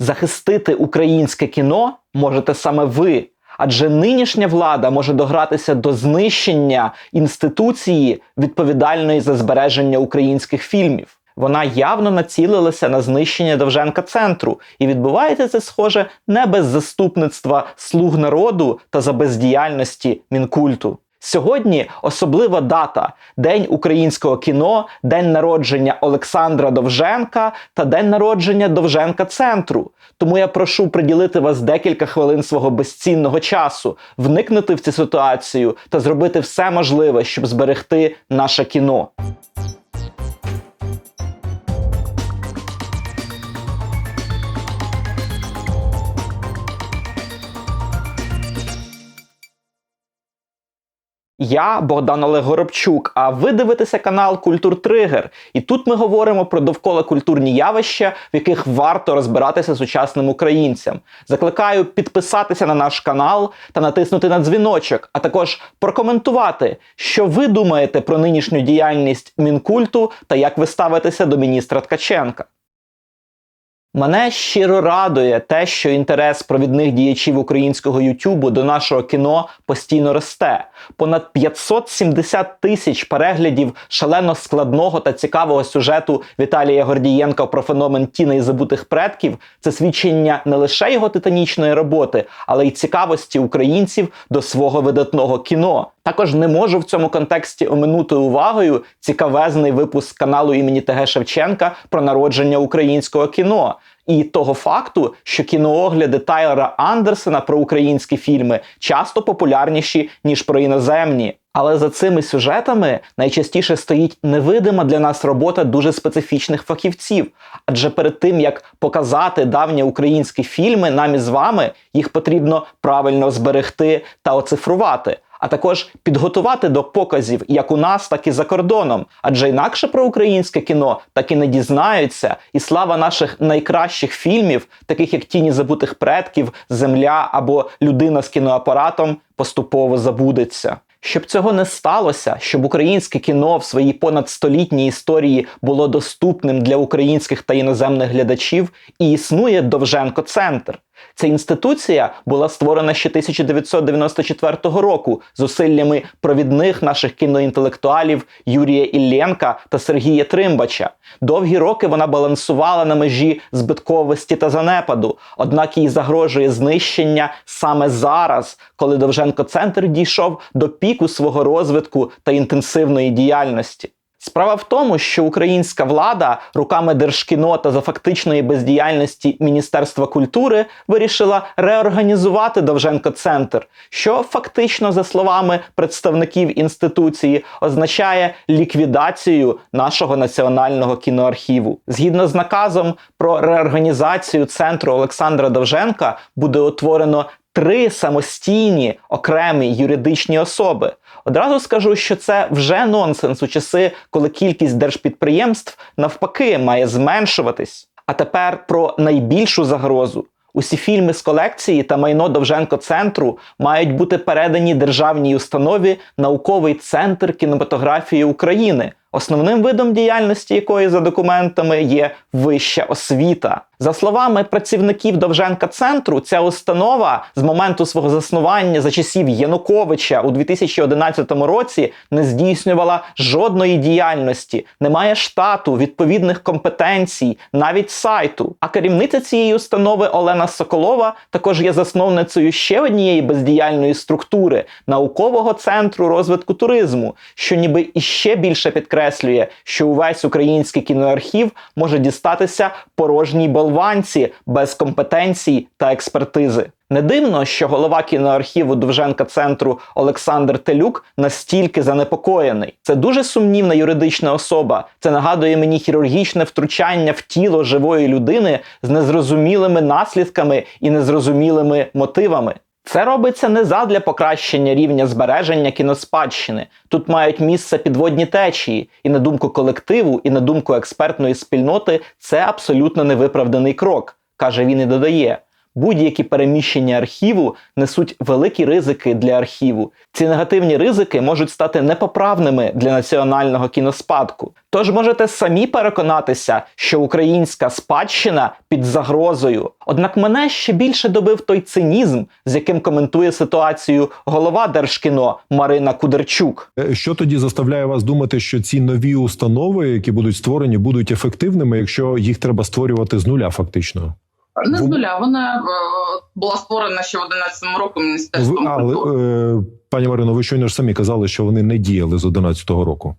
Захистити українське кіно можете саме ви. Адже нинішня влада може догратися до знищення інституції, відповідальної за збереження українських фільмів. Вона явно націлилася на знищення Довженка центру, і відбувається це схоже не без заступництва слуг народу та за бездіяльності мінкульту. Сьогодні особлива дата День українського кіно, день народження Олександра Довженка та день народження Довженка центру. Тому я прошу приділити вас декілька хвилин свого безцінного часу, вникнути в цю ситуацію та зробити все можливе, щоб зберегти наше кіно. Я Богдан Олег Горобчук, а ви дивитеся канал Культур Тригер. І тут ми говоримо про довкола культурні явища, в яких варто розбиратися сучасним українцям. Закликаю підписатися на наш канал та натиснути на дзвіночок, а також прокоментувати, що ви думаєте про нинішню діяльність мінкульту та як ви ставитеся до міністра Ткаченка. Мене щиро радує те, що інтерес провідних діячів українського Ютубу до нашого кіно постійно росте. Понад 570 тисяч переглядів шалено складного та цікавого сюжету Віталія Гордієнка про феномен тіни і забутих предків це свідчення не лише його титанічної роботи, але й цікавості українців до свого видатного кіно. Також не можу в цьому контексті оминути увагою цікавезний випуск каналу імені ТГ Шевченка про народження українського кіно. І того факту, що кіноогляди Тайлера Андерсена про українські фільми часто популярніші ніж про іноземні. Але за цими сюжетами найчастіше стоїть невидима для нас робота дуже специфічних фахівців. Адже перед тим як показати давні українські фільми, нам із вами їх потрібно правильно зберегти та оцифрувати а також підготувати до показів як у нас, так і за кордоном. Адже інакше про українське кіно так і не дізнаються, і слава наших найкращих фільмів, таких як Тіні забутих предків, Земля або Людина з кіноапаратом, поступово забудеться. Щоб цього не сталося, щоб українське кіно в своїй понадстолітній історії було доступним для українських та іноземних глядачів, і існує Довженко Центр. Ця інституція була створена ще 1994 року зусиллями провідних наших кіноінтелектуалів Юрія Ілленка та Сергія Тримбача. Довгі роки вона балансувала на межі збитковості та занепаду, однак їй загрожує знищення саме зараз, коли Довженко Центр дійшов до піку свого розвитку та інтенсивної діяльності. Справа в тому, що українська влада руками Держкіно та за фактичної бездіяльності Міністерства культури вирішила реорганізувати Довженко Центр, що фактично, за словами представників інституції, означає ліквідацію нашого національного кіноархіву. Згідно з наказом про реорганізацію центру Олександра Довженка буде утворено три самостійні окремі юридичні особи. Одразу скажу, що це вже нонсенс у часи, коли кількість держпідприємств навпаки має зменшуватись. А тепер про найбільшу загрозу. Усі фільми з колекції та майно Довженко центру мають бути передані державній установі Науковий центр кінематографії України, основним видом діяльності якої за документами є вища освіта. За словами працівників Довженка центру, ця установа з моменту свого заснування за часів Януковича у 2011 році не здійснювала жодної діяльності, не має штату, відповідних компетенцій, навіть сайту. А керівниця цієї установи Олена Соколова також є засновницею ще однієї бездіяльної структури наукового центру розвитку туризму, що ніби іще більше підкреслює, що увесь український кіноархів може дістатися порожній болванці без компетенцій та експертизи. Не дивно, що голова кіноархіву Довженка центру Олександр Телюк настільки занепокоєний. Це дуже сумнівна юридична особа. Це нагадує мені хірургічне втручання в тіло живої людини з незрозумілими наслідками і незрозумілими мотивами. Це робиться не задля покращення рівня збереження кіноспадщини. Тут мають місце підводні течії, і на думку колективу, і на думку експертної спільноти, це абсолютно невиправданий крок, каже він і додає. Будь-які переміщення архіву несуть великі ризики для архіву. Ці негативні ризики можуть стати непоправними для національного кіноспадку. Тож можете самі переконатися, що українська спадщина під загрозою. Однак мене ще більше добив той цинізм, з яким коментує ситуацію голова Держкіно Марина Кудерчук. Е, Що тоді заставляє вас думати, що ці нові установи, які будуть створені, будуть ефективними, якщо їх треба створювати з нуля, фактично? Не з нуля. Вона е, була створена ще в 11-му року міністерством але, е, пані Марино, ви щойно ж самі казали, що вони не діяли з 11-го року.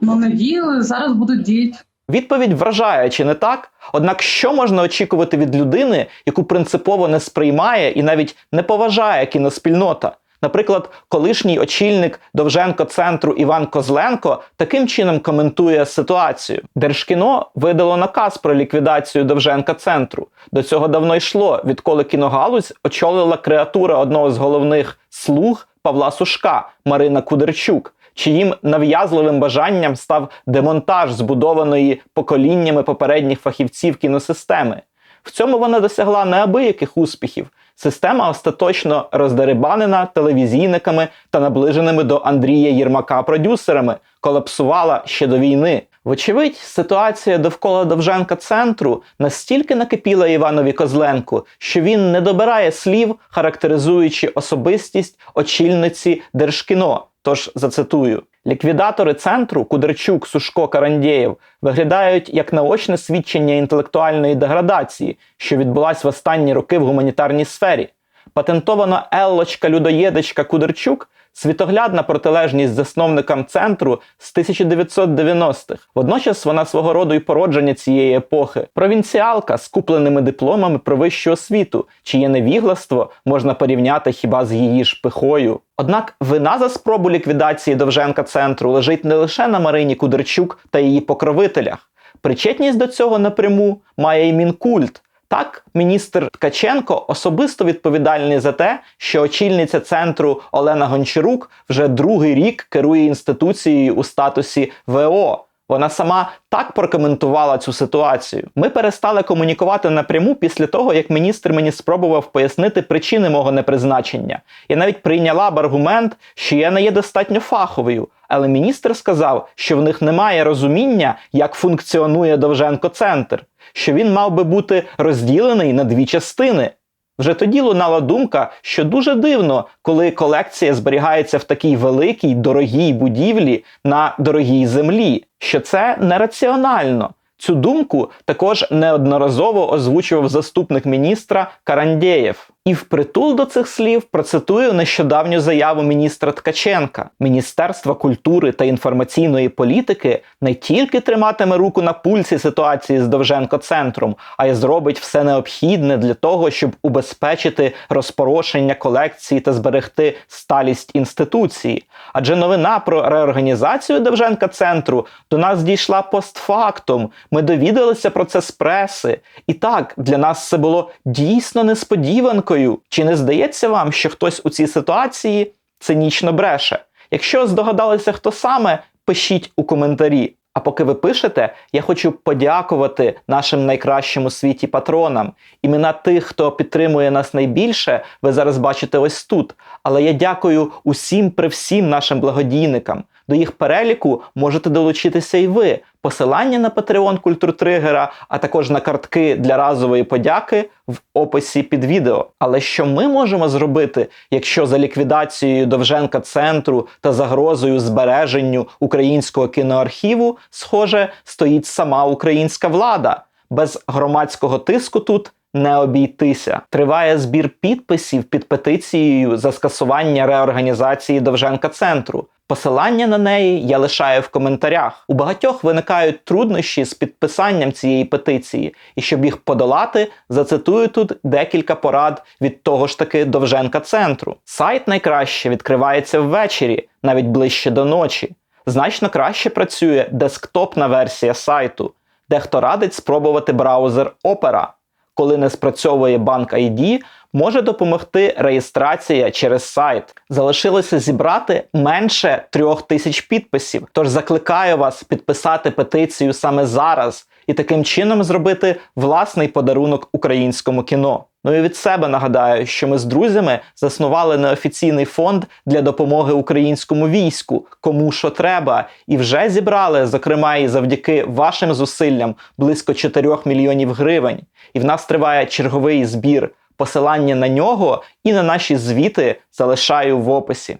Ну не діяли, зараз будуть діяти. Відповідь вражає, чи не так? Однак, що можна очікувати від людини, яку принципово не сприймає і навіть не поважає кіноспільнота? Наприклад, колишній очільник Довженко центру Іван Козленко таким чином коментує ситуацію. Держкіно видало наказ про ліквідацію Довженка центру. До цього давно йшло, відколи кіногалузь очолила креатура одного з головних слуг Павла Сушка Марина Кудерчук чиїм нав'язливим бажанням став демонтаж збудованої поколіннями попередніх фахівців кіносистеми. В цьому вона досягла неабияких успіхів. Система остаточно роздерибанена телевізійниками та наближеними до Андрія Єрмака продюсерами, колапсувала ще до війни. Вочевидь, ситуація довкола Довженка центру настільки накипіла Іванові Козленку, що він не добирає слів, характеризуючи особистість очільниці Держкіно. Тож зацитую: ліквідатори центру Кудерчук, Сушко, Карандєєв виглядають як наочне свідчення інтелектуальної деградації, що відбулась в останні роки в гуманітарній сфері. Патентована Еллочка Людоєдочка Кудерчук світоглядна протилежність засновникам центру з 1990-х. Водночас вона свого роду і породження цієї епохи. Провінціалка з купленими дипломами про вищу освіту, чиє невігластво можна порівняти хіба з її ж пихою. Однак вина за спробу ліквідації Довженка центру лежить не лише на Марині Кудерчук та її покровителях. Причетність до цього напряму має і Мінкульт. Так, міністр Ткаченко особисто відповідальний за те, що очільниця центру Олена Гончарук вже другий рік керує інституцією у статусі ВО. Вона сама так прокоментувала цю ситуацію. Ми перестали комунікувати напряму після того, як міністр мені спробував пояснити причини мого непризначення. Я навіть прийняла б аргумент, що я не є достатньо фаховою. Але міністр сказав, що в них немає розуміння, як функціонує Довженко центр, що він мав би бути розділений на дві частини. Вже тоді лунала думка, що дуже дивно, коли колекція зберігається в такій великій дорогій будівлі на дорогій землі, що це нераціонально. Цю думку також неодноразово озвучував заступник міністра Карандєєв. І впритул до цих слів процитую нещодавню заяву міністра Ткаченка: Міністерство культури та інформаційної політики не тільки триматиме руку на пульсі ситуації з Довженко центром, а й зробить все необхідне для того, щоб убезпечити розпорошення колекції та зберегти сталість інституції. Адже новина про реорганізацію Довженка центру до нас дійшла постфактум. Ми довідалися про це з преси. І так, для нас це було дійсно несподіванкою. Чи не здається вам, що хтось у цій ситуації цинічно бреше? Якщо здогадалися, хто саме, пишіть у коментарі. А поки ви пишете, я хочу подякувати нашим найкращим у світі патронам. Імена тих, хто підтримує нас найбільше, ви зараз бачите ось тут. Але я дякую усім при всім нашим благодійникам. До їх переліку можете долучитися і ви. Посилання на Patreon Культуртригера, а також на картки для разової подяки в описі під відео. Але що ми можемо зробити, якщо за ліквідацією Довженка центру та загрозою збереженню українського кіноархіву, схоже, стоїть сама українська влада? Без громадського тиску тут не обійтися. Триває збір підписів під петицією за скасування реорганізації Довженка центру. Посилання на неї я лишаю в коментарях. У багатьох виникають труднощі з підписанням цієї петиції, і щоб їх подолати, зацитую тут декілька порад від того ж таки Довженка центру. Сайт найкраще відкривається ввечері, навіть ближче до ночі. Значно краще працює десктопна версія сайту. Дехто радить спробувати браузер Opera. Коли не спрацьовує банк ID, може допомогти реєстрація через сайт. Залишилося зібрати менше трьох тисяч підписів. Тож закликаю вас підписати петицію саме зараз і таким чином зробити власний подарунок українському кіно. Ну і від себе нагадаю, що ми з друзями заснували неофіційний фонд для допомоги українському війську, кому що треба, і вже зібрали, зокрема і завдяки вашим зусиллям, близько 4 мільйонів гривень. І в нас триває черговий збір. Посилання на нього і на наші звіти залишаю в описі.